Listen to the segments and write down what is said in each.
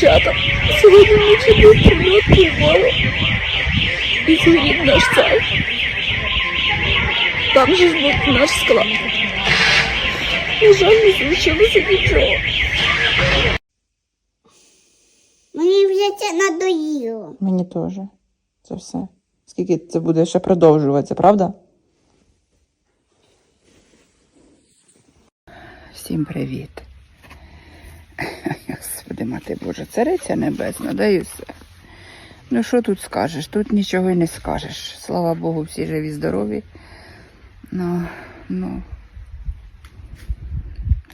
дівчата. Сьогодні вночі був прильот тривало. І згорів наш цар. Там же ж був наш склад. На жаль, не залишилося нічого. Мені вже це надоїло. Мені теж. Це все. Скільки це буде ще продовжуватися, правда? Всім привіт. Господи, мати Боже, цариця небесна, да і все. Ну що тут скажеш? Тут нічого й не скажеш. Слава Богу, всі живі, здорові. Ну, ну,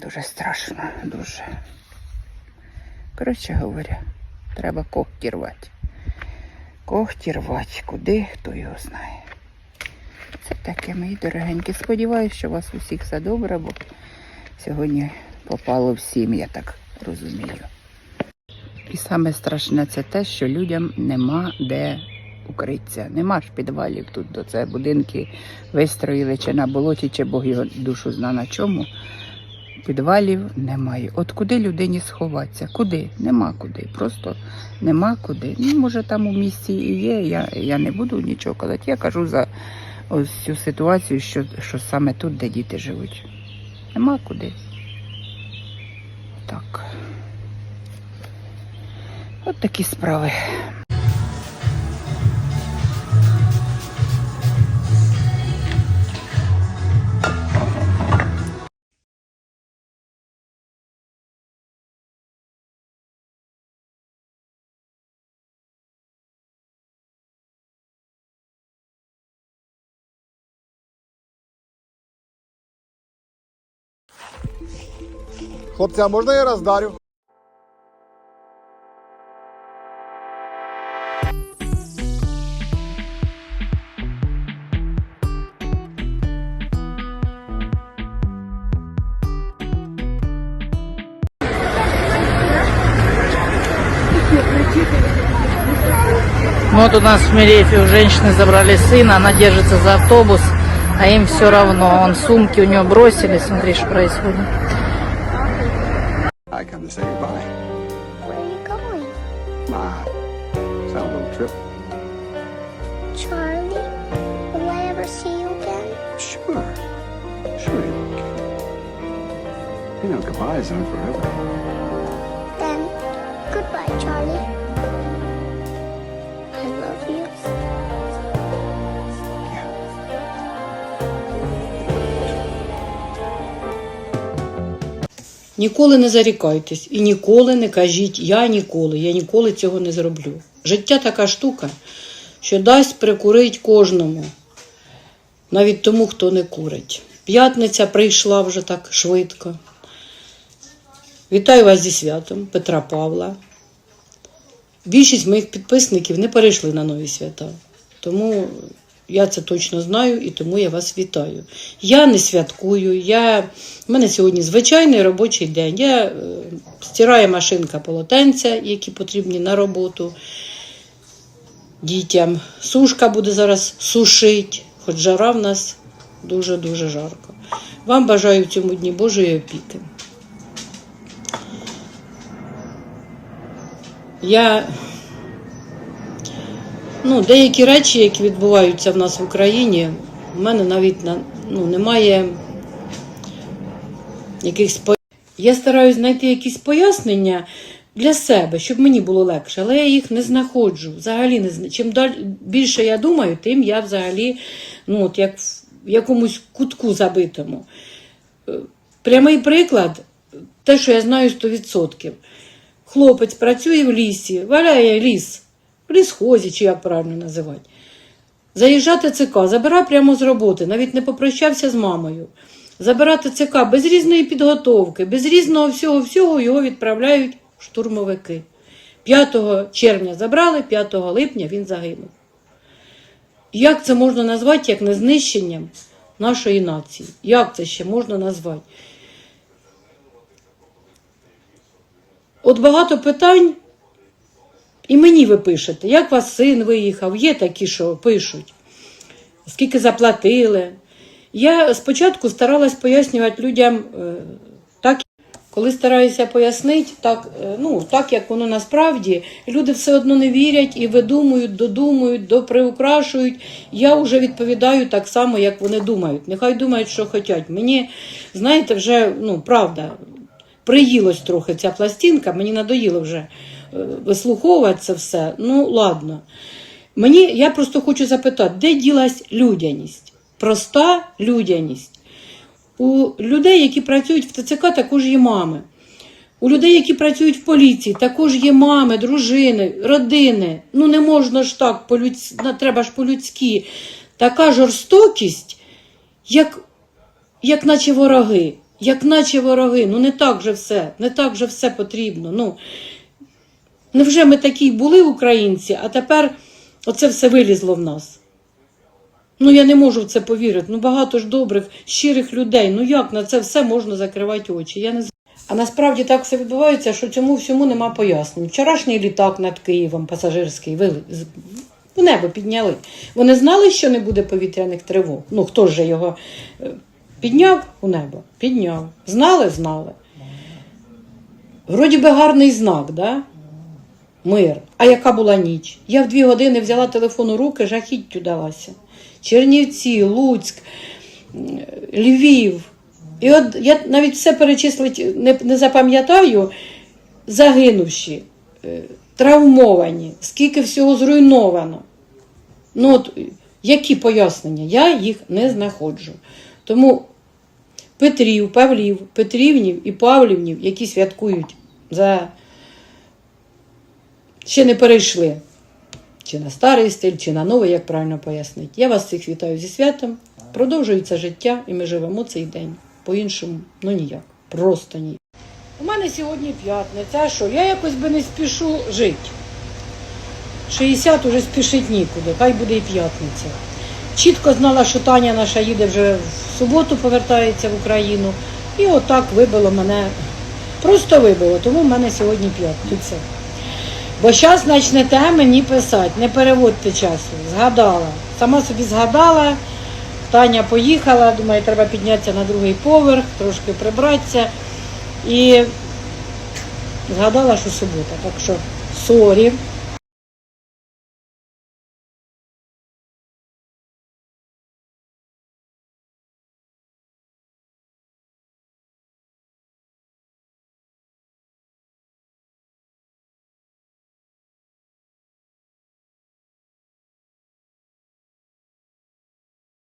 дуже страшно, дуже. Коротше говоря, треба когті рвати. Когті рвати, куди, хто його знає. Це таке, мої дорогенькі. Сподіваюся, що у вас усіх все добре, бо сьогодні попало всім, я так розумію. І саме страшне це те, що людям нема де укритися. Нема ж підвалів тут. До це будинки вистроїли чи на болоті, чи Бог його душу зна на чому. Підвалів немає. От куди людині сховатися? Куди? Нема куди. Просто нема куди. Ну, може, там у місті і є. Я, я не буду нічого казати. Я кажу за ось цю ситуацію, що, що саме тут, де діти живуть. Нема куди. Так. От такі справи. Хлопці, а можна я роздарю? Вот у нас в Мерефе у женщины забрали сына, она держится за автобус, а им все равно. Он сумки у нее бросили, смотри, что происходит. I come to say goodbye. Where are you going? My it's our little trip. Charlie? Will I ever see you again? Sure. Sure you can. You know, goodbyes aren't forever. Ніколи не зарікайтесь і ніколи не кажіть я ніколи, я ніколи цього не зроблю. Життя така штука, що дасть прикурить кожному, навіть тому, хто не курить. П'ятниця прийшла вже так швидко. Вітаю вас зі святом Петра Павла. Більшість моїх підписників не перейшли на нові свята. Тому я це точно знаю і тому я вас вітаю. Я не святкую. Я... У мене сьогодні звичайний робочий день. Я е, стирає машинка полотенця, які потрібні на роботу дітям. Сушка буде зараз сушить, хоч жара в нас дуже-дуже жарко. Вам бажаю в цьому дні Божої опіки. Я ну, деякі речі, які відбуваються в нас в Україні, у мене навіть на, ну, немає якихось по... Я стараюсь знайти якісь пояснення для себе, щоб мені було легше, але я їх не знаходжу. Взагалі не Чим більше я думаю, тим я взагалі ну, от як в якомусь кутку забитому. Е, Прямий приклад, те, що я знаю 100%. Хлопець працює в лісі, валяє ліс, в лісхозі, чи як правильно називати. Заїжджати ЦК, забирає прямо з роботи, навіть не попрощався з мамою. Забирати ЦК без різної підготовки, без різного всього-всього його відправляють штурмовики. 5 червня забрали, 5 липня він загинув. Як це можна назвати, як не знищенням нашої нації? Як це ще можна назвати? От багато питань, і мені ви пишете, як вас син виїхав, є такі, що пишуть, скільки заплатили. Я спочатку старалась пояснювати людям е, так, Коли стараюся пояснити, так, е, ну, так як воно насправді, люди все одно не вірять і видумують, додумують, доприукрашують. Я вже відповідаю так само, як вони думають. Нехай думають, що хочуть. Мені, знаєте, вже ну, правда, приїлось трохи ця пластинка, мені надоїло вже вислуховувати це все. Ну, ладно. Мені, я просто хочу запитати, де ділась людяність? Проста людяність. У людей, які працюють в ТЦК, також є мами. У людей, які працюють в поліції, також є мами, дружини, родини. Ну не можна ж так, треба ж по-людськи. Така жорстокість, як, як наче вороги. Як наче вороги. Ну не так же все, не так же все потрібно. Ну, невже ми такі були українці, а тепер оце все вилізло в нас? Ну я не можу в це повірити. Ну багато ж добрих, щирих людей. Ну як на це все можна закривати очі? Я не. А насправді так все відбувається, що цьому всьому нема пояснень. Вчорашній літак над Києвом, пасажирський, вили... в небо підняли. Вони знали, що не буде повітряних тривог. Ну хто ж його е, підняв у небо? Підняв. Знали, знали. Вроді би гарний знак, да? Мир. А яка була ніч? Я в дві години взяла телефон у руки, жахіттю далася. Чернівці, Луцьк, Львів. І от я навіть все перечислити не, не запам'ятаю, загинувші, е, травмовані, скільки всього зруйновано. Ну от які пояснення? Я їх не знаходжу. Тому Петрів, Павлів, Петрівнів і Павлівнів, які святкують за ще не перейшли. Чи на старий стиль, чи на новий, як правильно пояснити. Я вас всіх вітаю зі святом. Продовжується життя, і ми живемо цей день. По-іншому, ну ніяк. Просто ніяк. У мене сьогодні п'ятниця. А що? Я якось би не спішу жити. 60 уже спішить нікуди, хай буде і п'ятниця. Чітко знала, що Таня наша їде вже в суботу, повертається в Україну. І отак вибило мене. Просто вибило, тому в мене сьогодні п'ятниця. Бо зараз почнете мені писати, не переводьте часу. Згадала. Сама собі згадала. Таня поїхала, думаю, треба піднятися на другий поверх, трошки прибратися. І згадала, що субота. Так що сорі.